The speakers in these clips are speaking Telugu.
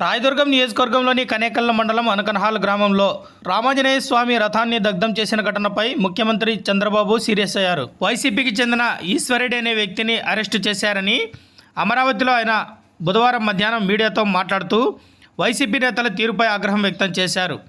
రాయదుర్గం నియోజకవర్గంలోని కనేకల్ల మండలం అనకన్హాల్ గ్రామంలో రామాంజనేయ స్వామి రథాన్ని దగ్ధం చేసిన ఘటనపై ముఖ్యమంత్రి చంద్రబాబు సీరియస్ అయ్యారు. వైసీపీకి చెందిన ఈశ్వరెడ్డి అనే వ్యక్తిని అరెస్టు చేశారని అమరావతిలో ఆయన బుధవారం మధ్యాహ్నం మీడియాతో మాట్లాడుతూ వైసీపీ నేతల తీరుపై ఆగ్రహం వ్యక్తం చేశారు.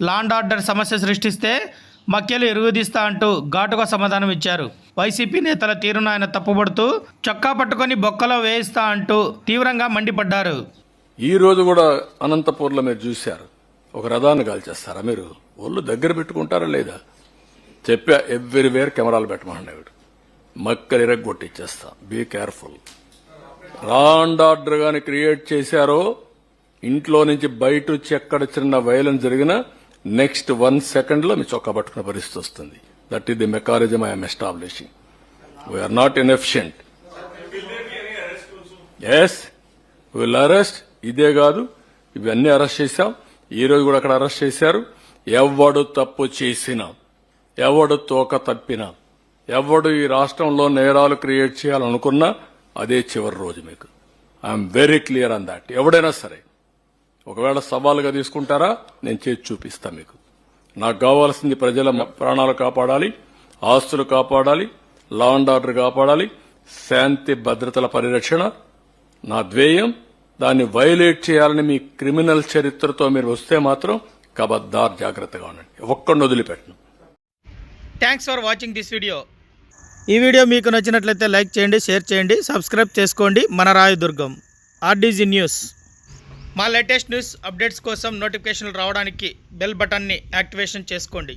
లాండ్ ఆర్డర్ సమస్య సృష్టిస్తే మక్కెలు ఎరుగుదీస్తా అంటూ ఘాటుగా సమాధానం ఇచ్చారు. వైసీపీ నేతల తీరును ఆయన తప్పుపడుతూ చొక్కా పట్టుకొని బొక్కలో వేయిస్తా అంటూ తీవ్రంగా మండిపడ్డారు. ఈ రోజు కూడా అనంతపూర్లో మీరు చూశారు. ఒక రథాన్ని కాల్చేస్తారా మీరు? ఒళ్ళు దగ్గర పెట్టుకుంటారా లేదా? చెప్పా ఎవ్రీవేర్ కెమెరాలు పెట్టమన్నాడు మక్కలు ఇరగ్గొట్టిచ్చేస్తా బీ కేర్ఫుల్ రాండ్ ఆర్డర్ గాని క్రియేట్ చేశారో ఇంట్లో నుంచి బయట వచ్చి ఎక్కడ చిన్న వైలెన్స్ జరిగినా నెక్స్ట్ వన్ సెకండ్లో మీ చొక్కా పట్టుకునే పరిస్థితి వస్తుంది. That is the mechanism I'm establishing we're not inefficient yes will arrest ఇదే కాదు ఇవన్నీ అరెస్ట్ చేశాం. ఈ రోజు కూడా అక్కడ అరెస్ట్ చేశారు. ఎవడు తప్పు చేసినా ఎవడు తోక తప్పినా ఎవడు ఈ రాష్ట్రంలో నేరాలు క్రియేట్ చేయాలనుకున్నా అదే చివరి రోజు మీకు. I'm very clear on that ఎవడైనా సరే ఒకవేళ సవాలుగా తీసుకుంటారా నేను చేసి చూపిస్తా మీకు. నాకు కావాల్సింది ప్రజల ప్రాణాలు కాపాడాలి ఆస్తులు కాపాడాలి లా అండ్ ఆర్డర్ కాపాడాలి శాంతి భద్రతల పరిరక్షణ నా ధ్యేయం దాన్ని వైలేట్ చేయాలని మీ క్రిమినల్ చరిత్రతో మీరు వస్తే మాత్రం కబద్దార్ జాగ్రత్తగా ఉండండి. ఒక్కడిని వదిలిపెట్టను. Thanks for watching this video ఈ వీడియో మీకు నచ్చినట్లయితే లైక్ చేయండి షేర్ చేయండి సబ్స్క్రైబ్ చేసుకోండి. మన రాయదుర్గం ఆర్డీజీ న్యూస్ మా లేటెస్ట్ న్యూస్ అప్డేట్స్ కోసం నోటిఫికేషన్లు రావడానికి బెల్ బటన్ని యాక్టివేషన్ చేసుకోండి.